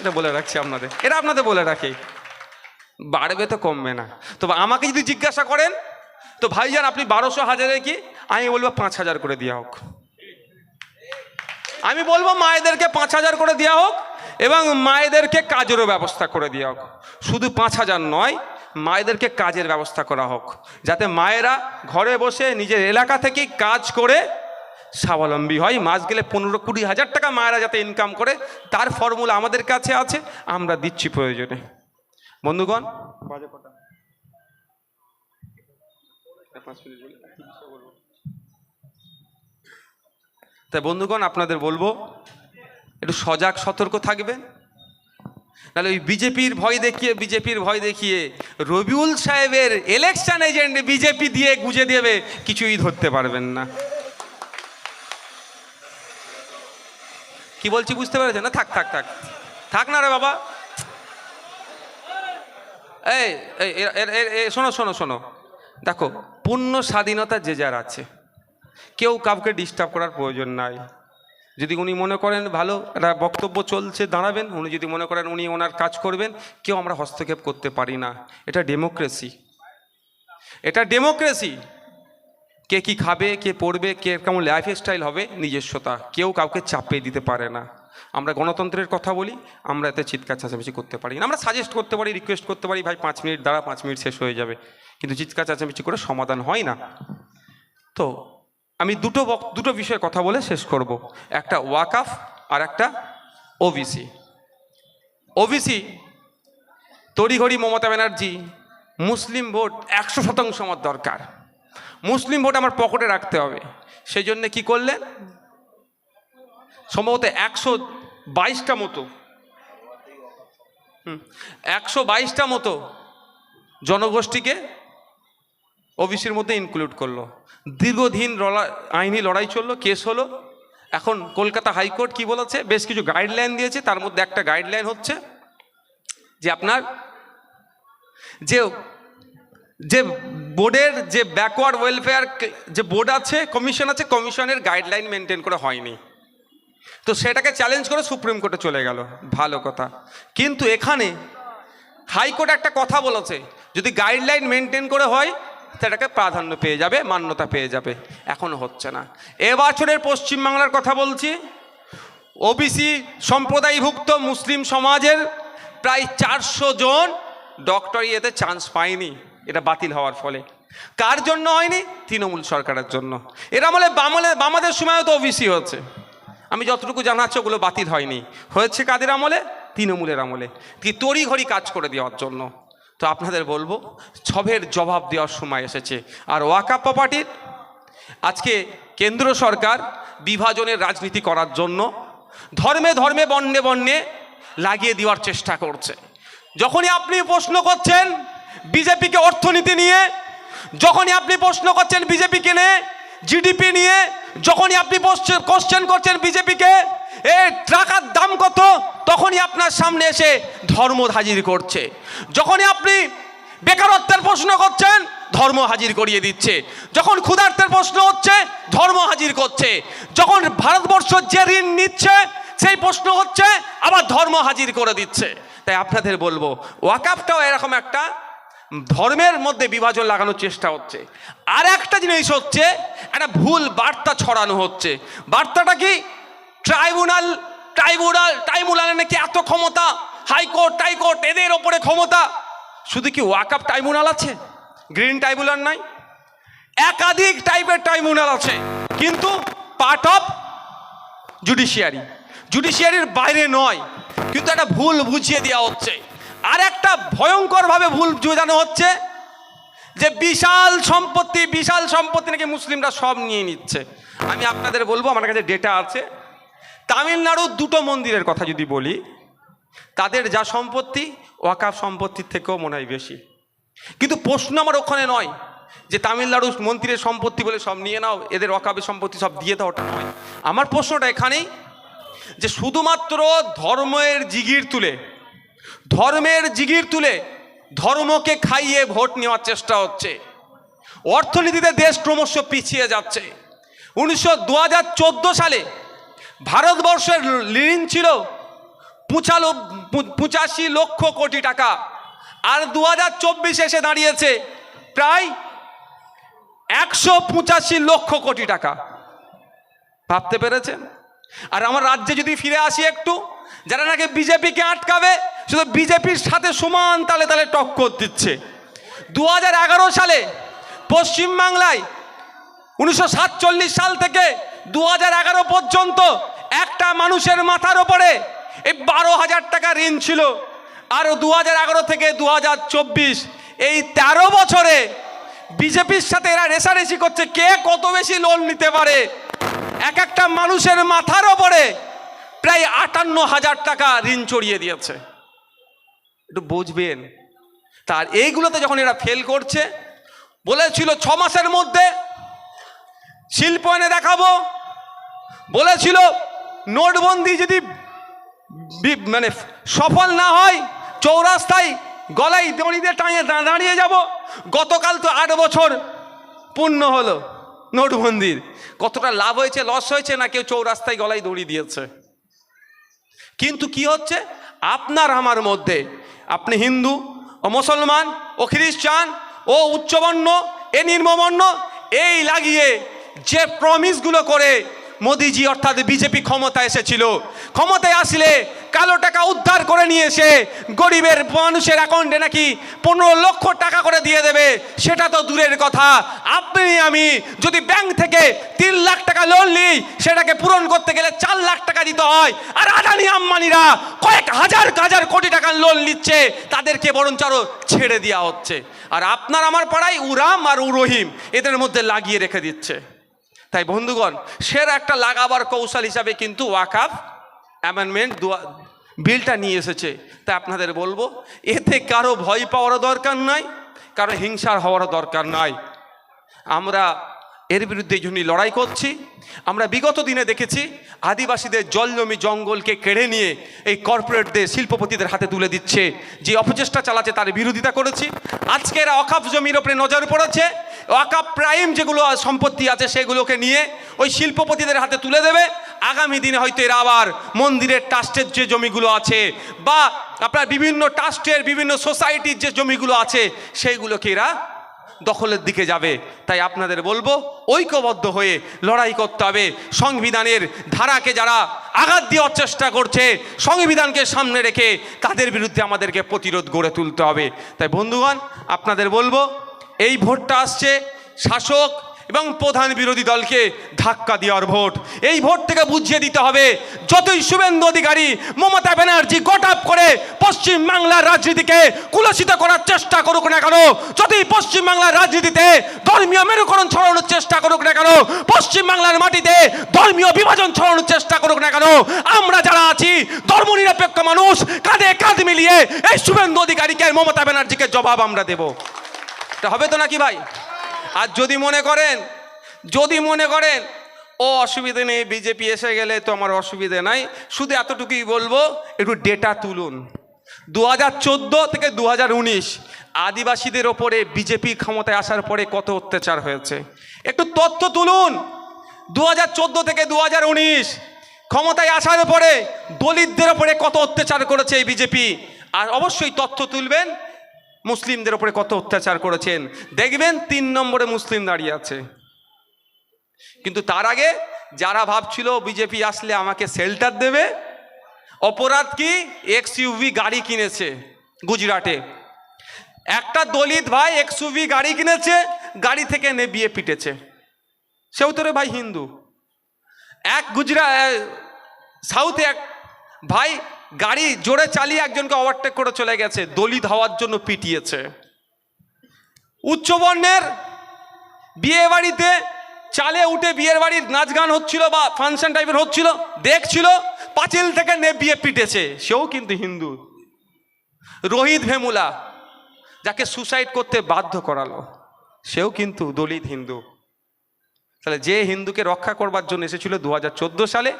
এটা বলে রাখছি আপনাদের। এটা আপনাদের বলে রাখি। বাড়বে তো কমবে না। তো আমাকে যদি জিজ্ঞাসা করেন, তো ভাইজান আপনি বারোশো হাজারে কি? আমি বলব পাঁচ হাজার করে দেওয়া হোক। আমি বলব মায়েদেরকে পাঁচ হাজার করে দেওয়া হোক এবং মায়েদেরকে কাজেরও ব্যবস্থা করে দেওয়া হোক। শুধু পাঁচ হাজার নয়, মায়েদেরকে কাজের ব্যবস্থা করা হোক। যাতে মায়েরা ঘরে বসে নিজের এলাকা থেকেই কাজ করে স্বাবলম্বী হয়। মাস গেলে পনেরো কুড়ি হাজার টাকা মায়েরা যাতে ইনকাম করে, তার ফর্মুলা আমাদের কাছে আছে, আমরা দিচ্ছি প্রয়োজনে। বন্ধুগণ? তাই বন্ধুগণ, আপনাদের বলব, একটু সজাগ সতর্ক থাকবেন। নাহলে ওই বিজেপির ভয় দেখিয়ে, বিজেপির ভয় দেখিয়ে রবিউল সাহেবের ইলেকশন এজেন্ট বিজেপি দিয়ে গুজে দেবে, কিছুই ধরতে পারবেন না। কি বলছি বুঝতে পেরেছেন? না, থাক থাক থাক। থাক না রে বাবা। এই শোনো শোনো শোনো। দেখো, পূর্ণ স্বাধীনতা যে যার আছে, কেউ কাউকে ডিস্টার্ব করার প্রয়োজন নাই। যদি উনি মনে করেন ভালো, একটা বক্তব্য চলছে, দাঁড়াবেন, উনি যদি মনে করেন উনি ওনার কাজ করবেন, কেউ আমরা হস্তক্ষেপ করতে পারি না। এটা ডেমোক্রেসি এটা ডেমোক্রেসি কে কি খাবে, কে পড়বে, কে কেমন লাইফ স্টাইল হবে, নিজস্বতা। কেউ কাউকে চাপিয়ে দিতে পারে না। আমরা গণতন্ত্রের কথা বলি, আমরা এতে চিৎকার চেঁচামেচি করতে পারি না। আমরা সাজেস্ট করতে পারি রিকোয়েস্ট করতে পারি, ভাই, পাঁচ মিনিট দ্বারা পাঁচ মিনিট শেষ হয়ে যাবে। কিন্তু চিৎকার চেঁচামেচি করে সমাধান হয় না। তো আমি দুটো দুটো বিষয়ে কথা বলে শেষ করব। একটা ওয়াকাফ আর একটা ওবিসি। ওবিসি, তড়িঘড়ি মমতা ব্যানার্জি, মুসলিম ভোট একশো শতাংশ আমার দরকার। মুসলিম ভোট আমার পকেটে রাখতে হবে। সেই জন্য কি করলেন? সম্ভবত একশো বাইশটা মতো একশো বাইশটা মতো জনগোষ্ঠীকে ওবিসির মধ্যে ইনক্লুড করল। দীর্ঘদিন আইনি লড়াই চলল, কেস হলো। এখন কলকাতা হাইকোর্ট কি বলেছে? বেশ কিছু গাইডলাইন দিয়েছে, তার মধ্যে একটা গাইডলাইন হচ্ছে যে আপনার যে যে বোর্ডের যে ব্যাকওয়ার্ড ওয়েলফেয়ার যে বোর্ড আছে কমিশন আছে কমিশনের গাইডলাইন মেনটেন করে হয়নি। তো সেটাকে চ্যালেঞ্জ করে সুপ্রিম কোর্টে চলে গেল। ভালো কথা। কিন্তু এখানে হাইকোর্ট একটা কথা বলেছে, যদি গাইডলাইন মেনটেন করে হয়, সেটাকে প্রাধান্য পেয়ে যাবে, মান্যতা পেয়ে যাবে। এখনও হচ্ছে না। এবছরের পশ্চিমবাংলার কথা বলছি ওবিসি সম্প্রদায়ভুক্ত মুসলিম সমাজের প্রায় চারশো জন ডক্টরি এতে চান্স পায়নি। এটা বাতিল হওয়ার ফলে। কার জন্য হয়নি? তৃণমূল সরকারের জন্য। এরা বলে বামলে বামাদের সময়ও তো ওবিসি হচ্ছে। আমি যতটুকু জানাচ্ছি ওগুলো বাতিল হয়নি। হয়েছে কাদের আমলে? তৃণমূলের আমলে। কি তড়িঘড়ি কাজ করে দেওয়ার জন্য। তো আপনাদের বলব সবের জবাব দেওয়ার সময় এসেছে। আর ওয়াকা প্রপার্টির আজকে কেন্দ্র সরকার বিভাজনের রাজনীতি করার জন্য ধর্মে ধর্মে বর্ণে বর্ণে লাগিয়ে দেওয়ার চেষ্টা করছে। যখনই আপনি প্রশ্ন করছেন বিজেপিকে অর্থনীতি নিয়ে, যখনই আপনি প্রশ্ন করছেন বিজেপিকে নিয়ে, জিডিপি নিয়ে, যখনই আপনি কোশ্চেন করছেন বিজেপিকে, এ টাকার দাম কত? তখনই আপনার সামনে এসে ধর্ম হাজির করছে। যখনই আপনি বেকারত্বের প্রশ্ন করছেন, ধর্ম হাজির করিয়ে দিচ্ছে। যখন ক্ষুধার্তের প্রশ্ন হচ্ছে, ধর্ম হাজির করছে। যখন ভারতবর্ষ যে ঋণ নিচ্ছে, সেই প্রশ্ন হচ্ছে, আবার ধর্ম হাজির করে দিচ্ছে। তাই আপনাদের বলব ওয়াকাফটাও এরকম একটা ধর্মের মধ্যে বিভাজন লাগানোর চেষ্টা হচ্ছে। আর একটা জিনিস হচ্ছে, একটা ভুল বার্তা ছড়ানো হচ্ছে। বার্তাটা কি? ট্রাইব্যুনাল ট্রাইব্যুনাল, ট্রাইব্যুনালে নাকি এত ক্ষমতা? হাইকোর্ট, টাইকোর্ট, এদের ওপরে ক্ষমতা? শুধু কি ওয়াকআপ ট্রাইব্যুনাল আছে? গ্রিন ট্রাইব্যুনাল নাই? একাধিক টাইপের ট্রাইব্যুনাল আছে, কিন্তু পার্ট অফ জুডিশিয়ারি জুডিশিয়ারির বাইরে নয়, কিন্তু একটা ভুল বুঝিয়ে দেওয়া হচ্ছে। আর একটা ভয়ঙ্করভাবে ভুল বোঝানো হচ্ছে, যে বিশাল সম্পত্তি বিশাল সম্পত্তি নাকি মুসলিমরা সব নিয়ে নিচ্ছে। আমি আপনাদের বলব, আমার কাছে ডেটা আছে। তামিলনাড়ুর দুটো মন্দিরের কথা যদি বলি, তাদের যা সম্পত্তি, ওয়াকাফ সম্পত্তির থেকেও মনে হয় বেশি। কিন্তু প্রশ্ন আমার ওখানে নয় যে তামিলনাড়ু মন্ত্রীর সম্পত্তি বলে সব নিয়ে নাও, এদের ওয়াকাবের সম্পত্তি সব দিয়ে দাও, ওটা নয়। আমার প্রশ্নটা এখানেই, যে শুধুমাত্র ধর্মের জিগির তুলে ধর্মের জিগির তুলে ধর্মকে খাইয়ে ভোট নেওয়ার চেষ্টা হচ্ছে। অর্থনীতিতে দেশ ক্রমশ পিছিয়ে যাচ্ছে। উনিশশো দু সালে ভারতবর্ষের ঋণ ছিল পঁচালো পঁচাশি লক্ষ কোটি টাকা। আর দু হাজার এসে দাঁড়িয়েছে প্রায় একশো পঁচাশি লক্ষ কোটি টাকা। ভাবতে পেরেছেন? আর আমার রাজ্যে যদি ফিরে আসি একটু, যারা নাকি বিজেপিকে আটকাবে শুধু বিজেপির সাথে সমান তালে তালে টক্কর দিচ্ছে। দু হাজার এগারো সালে পশ্চিমবাংলায় উনিশশো সাতচল্লিশ সাল থেকে দু হাজার এগারো পর্যন্ত একটা মানুষের মাথার ওপরে এই বারো হাজার টাকা ঋণ ছিল। আর দু থেকে দু হাজার চব্বিশ এই তেরো বছরে বিজেপির সাথে এরা রেশারেশি করছে, কে কত বেশি লোন নিতে পারে? এক একটা মানুষের মাথার ওপরে প্রায় আটান্ন হাজার টাকা ঋণ চড়িয়ে দিয়েছে। একটু বুঝবেন। তার এইগুলোতে যখন এরা ফেল করছে, বলেছিল ছ মাসের মধ্যে শিল্প এনে দেখাবো। বলেছিল, নোটবন্দি যদি মানে সফল না হয়, চৌরাস্তায় গলায় দড়িতে টাঙিয়ে দাঁড়িয়ে যাব। গতকাল তো আট বছর পূর্ণ হলো নোটবন্দির। কতটা লাভ হয়েছে, লস হয়েছে, না কেউ চৌরাস্তায় গলায় দড়ি দিয়েছে? কিন্তু কি হচ্ছে? আপনার আমার মধ্যে আপনি হিন্দু, ও মুসলমান, ও খ্রিস্টান, ও উচ্চবর্ণ, এ নির্মবর্ণ এই লাগিয়ে যে প্রমিসগুলো করে মোদিজি অর্থাৎ বিজেপি ক্ষমতায় এসেছিল। ক্ষমতায় আসলে কালো টাকা উদ্ধার করে নিয়ে এসে গরিবের মানুষের অ্যাকাউন্টে নাকি পনেরো লক্ষ টাকা করে দিয়ে দেবে, সেটা তো দূরের কথা। আপনি, আমি যদি ব্যাংক থেকে তিন লাখ টাকা লোন নিই, সেটাকে পূরণ করতে গেলে চার লাখ টাকা দিতে হয়। আর আদানি আম্বানিরা কয়েক হাজার হাজার কোটি টাকার লোন নিচ্ছে, তাদেরকে বরঞ্চ আরও ছেড়ে দেওয়া হচ্ছে। আর আপনার আমার পাড়ায় উরাম আর উরহিম, এদের মধ্যে লাগিয়ে রেখে দিচ্ছে। তাই বন্ধুগণ, সেরা একটা লাগাবার কৌশল হিসাবে কিন্তু ওয়াকাফ অ্যামেন্ডমেন্ট বিলটা নিয়ে এসেছে। তাই আপনাদের বলব, এতে কারও ভয় পাওয়ারও দরকার নয় কারও হিংসার হওয়ারও দরকার নাই। আমরা এর বিরুদ্ধে এই লড়াই করছি, আমরা বিগত দিনে দেখেছি আদিবাসীদের জল জমি জঙ্গলকে কেড়ে নিয়ে এই কর্পোরেটদের শিল্পপতিদের হাতে তুলে দিচ্ছে। যে অপচেষ্টা চালাচ্ছে তার বিরোধিতা করেছি। আজকে এরা অকাপ জমির ওপরে নজর পড়েছে। অকাপ প্রাইম যেগুলো সম্পত্তি আছে সেগুলোকে নিয়ে ওই শিল্পপতিদের হাতে তুলে দেবে। আগামী দিনে হয়তো এরা আবার মন্দিরের ট্রাস্টের যে জমিগুলো আছে বা আপনার বিভিন্ন ট্রাস্টের বিভিন্ন সোসাইটির যে জমিগুলো আছে, সেইগুলোকে এরা দখলের দিকে যাবে। তাই আপনাদের বলব, ঐক্যবদ্ধ হয়ে লড়াই করতে হবে। সংবিধানের ধারাকে যারা আঘাত দেওয়ার চেষ্টা করছে, সংবিধানকে সামনে রেখে তাদের বিরুদ্ধে আমাদেরকে প্রতিরোধ গড়ে তুলতে হবে। তাই বন্ধুগণ, আপনাদের বলব, এই ভোটটা আসছে, শাসক এবং প্রধান বিরোধী দলকে ধাক্কা দেওয়ার ভোট। এই ভোট থেকে বুঝিয়ে দিতে হবে, যতই শুভেন্দু অধিকারী মমতা ব্যানার্জি গটাপ করে পশ্চিম বাংলার রাজনীতিকে কুলসিত করার চেষ্টা করুক না কেন, যতই পশ্চিম বাংলার রাজনীতিতে ধর্মীয় মেরুকরণ ছড়ানোর চেষ্টা করুক না কেন, পশ্চিম বাংলার মাটিতে ধর্মীয় বিভাজন ছড়ানোর চেষ্টা করুক না কেন, আমরা যারা আছি, ধর্মনিরপেক্ষ মানুষ, কাঁধে কাঁধ মিলিয়ে এই শুভেন্দু অধিকারীকে, মমতা ব্যানার্জিকে জবাব আমরা দেব। এটা হবে তো নাকি ভাই? আর যদি মনে করেন, যদি মনে করেন, ও, অসুবিধে নেই, বিজেপি এসে গেলে তো আমার অসুবিধে নাই, শুধু এতটুকুই বলব, একটু ডেটা তুলুন। দু হাজার চোদ্দ থেকে দু হাজার উনিশ, আদিবাসীদের ওপরে বিজেপি ক্ষমতায় আসার পরে কত অত্যাচার হয়েছে? একটু তথ্য তুলুন! দু হাজার চোদ্দ থেকে দু হাজার উনিশ, ক্ষমতায় আসার পরে দলিতদের ওপরে কত অত্যাচার করেছে এই বিজেপি? আর অবশ্যই তথ্য তুলবেন মুসলিমদের ওপরে কত অত্যাচার করেছেন? দেখবেন তিন নম্বরে মুসলিম দাঁড়িয়ে আছে। কিন্তু তার আগে যারা ভাবছিল বিজেপি আসলে আমাকে শেল্টার দেবে, অপরাধ কি? এক্স ইউভি গাড়ি কিনেছে গুজরাটে। একটা দলিত ভাই এক্স ইউভি গাড়ি কিনেছে, গাড়ি থেকে নেবিয়ে পিটেছে। সেও তো রে ভাই, হিন্দু। এক গুজরাট সাউথে এক ভাই গাড়ি জোরে চালিয়ে একজনকে ওভারটেক করে চলে গেছে, দলিত হওয়ার জন্য পিটিয়েছে। উচ্চবর্ণের বিয়ে বাড়িতে চালে উঠে বিয়ের বাড়ির নাচ গান হচ্ছিল বা ফাংশন টাইপের হচ্ছিল, দেখছিল, পাঁচিল থেকে নে বিয়ে পিটেছে। সেও কিন্তু হিন্দু। রোহিত ভেমুলা, যাকে সুসাইড করতে বাধ্য করালো, সেও কিন্তু দলিত হিন্দু। তাহলে যে হিন্দুকে রক্ষা করবার জন্য এসেছিল দু হাজার চোদ্দ সালে,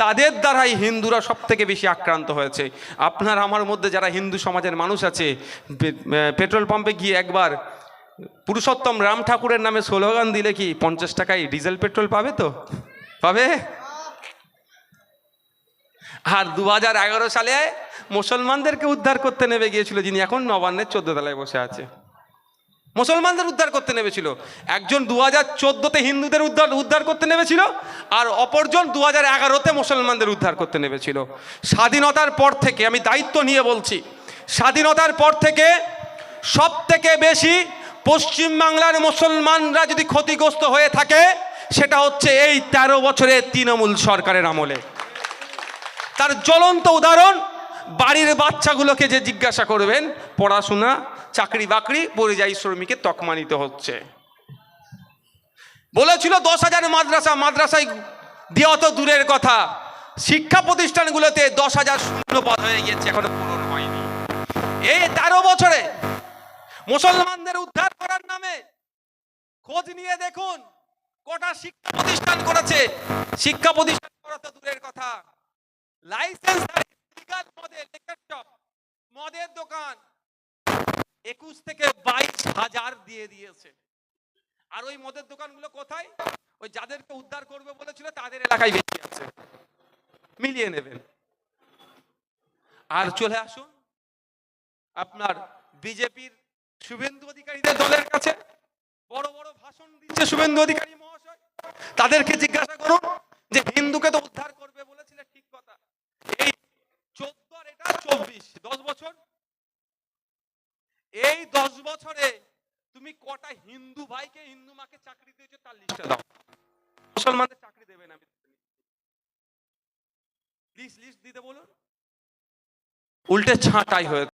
তাদের দ্বারাই হিন্দুরা সব থেকে বেশি আক্রান্ত হয়েছে। আপনার আমার মধ্যে যারা হিন্দু সমাজের মানুষ আছে পেট্রোল পাম্পে গিয়ে একবার পুরুষোত্তম রাম ঠাকুরের নামে স্লোগান দিলে কি পঞ্চাশ টাকায় ডিজেল পেট্রোল পাবে তো? পাবে? আর দু হাজার এগারো সালে মুসলমানদেরকে উদ্ধার করতে নেমে গিয়েছিল যিনি এখন নবান্নের চোদ্দ তলায় বসে আছে। মুসলমানদের উদ্ধার করতে নেমেছিল। একজন দু হাজার চোদ্দোতে হিন্দুদের উদ্ধার উদ্ধার করতে নেমেছিল, আর অপরজন দু হাজার এগারোতে মুসলমানদের উদ্ধার করতে নেমেছিল। স্বাধীনতার পর থেকে, আমি দায়িত্ব নিয়ে বলছি, স্বাধীনতার পর থেকে সব থেকে বেশি পশ্চিমবাংলার মুসলমানরা যদি ক্ষতিগ্রস্ত হয়ে থাকে, সেটা হচ্ছে এই তেরো বছরের তৃণমূল সরকারের আমলে। তার জ্বলন্ত উদাহরণ, বাড়ির বাচ্চাগুলোকে যে জিজ্ঞাসা করবেন, পড়াশোনা চাকরি বাকরি পরিযায়ী শ্রমিকের তকমা নিতে হচ্ছে। বলেছিল দশ হাজার মাদ্রাসা, মাদ্রাসায় দেওয়া তো দূরের কথা। শিক্ষা প্রতিষ্ঠানগুলোতে দশ হাজার শূন্য পদ হয়ে গেছে এখনও পূরণ হয়নি। এই তেরো বছরে মুসলমানদের উদ্ধার করার নামে খোঁজ নিয়ে দেখুন, কটা শিক্ষা প্রতিষ্ঠান করেছে। শিক্ষা প্রতিষ্ঠান করা তো দূরের কথা। লাইসেন্স মদের দোকান। একুশ থেকে বাইশ হাজার দিয়ে দিয়েছে। আর ওই মদের দোকানগুলো কোথায়? ওই যাদেরকে উদ্ধার করবে বলেছিল, তাদের এলাকায় বেশি আছে। মিলিয়ে নেবেন। আর চলে আসুন আপনার বিজেপির শুভেন্দু অধিকারীদের দলের কাছে। বড় বড় ভাষণ দিচ্ছে শুভেন্দু অধিকারী মহাশয়। তাদেরকে জিজ্ঞাসা করুন যে হিন্দুকে তো উদ্ধার করবে বলেছিলে ঠিক কথা এই চোদ্দ আর এটা চব্বিশ দশ বছর এই দশ বছরে তুমি কটা হিন্দু ভাইকে, হিন্দু মাকে চাকরি দিয়েছ তার লিস্টটা দাও। মুসলমানদের চাকরি দেবে না। লিস্ট লিস্ট দিতে বলুন। উল্টে ছাঁটাই হয়ে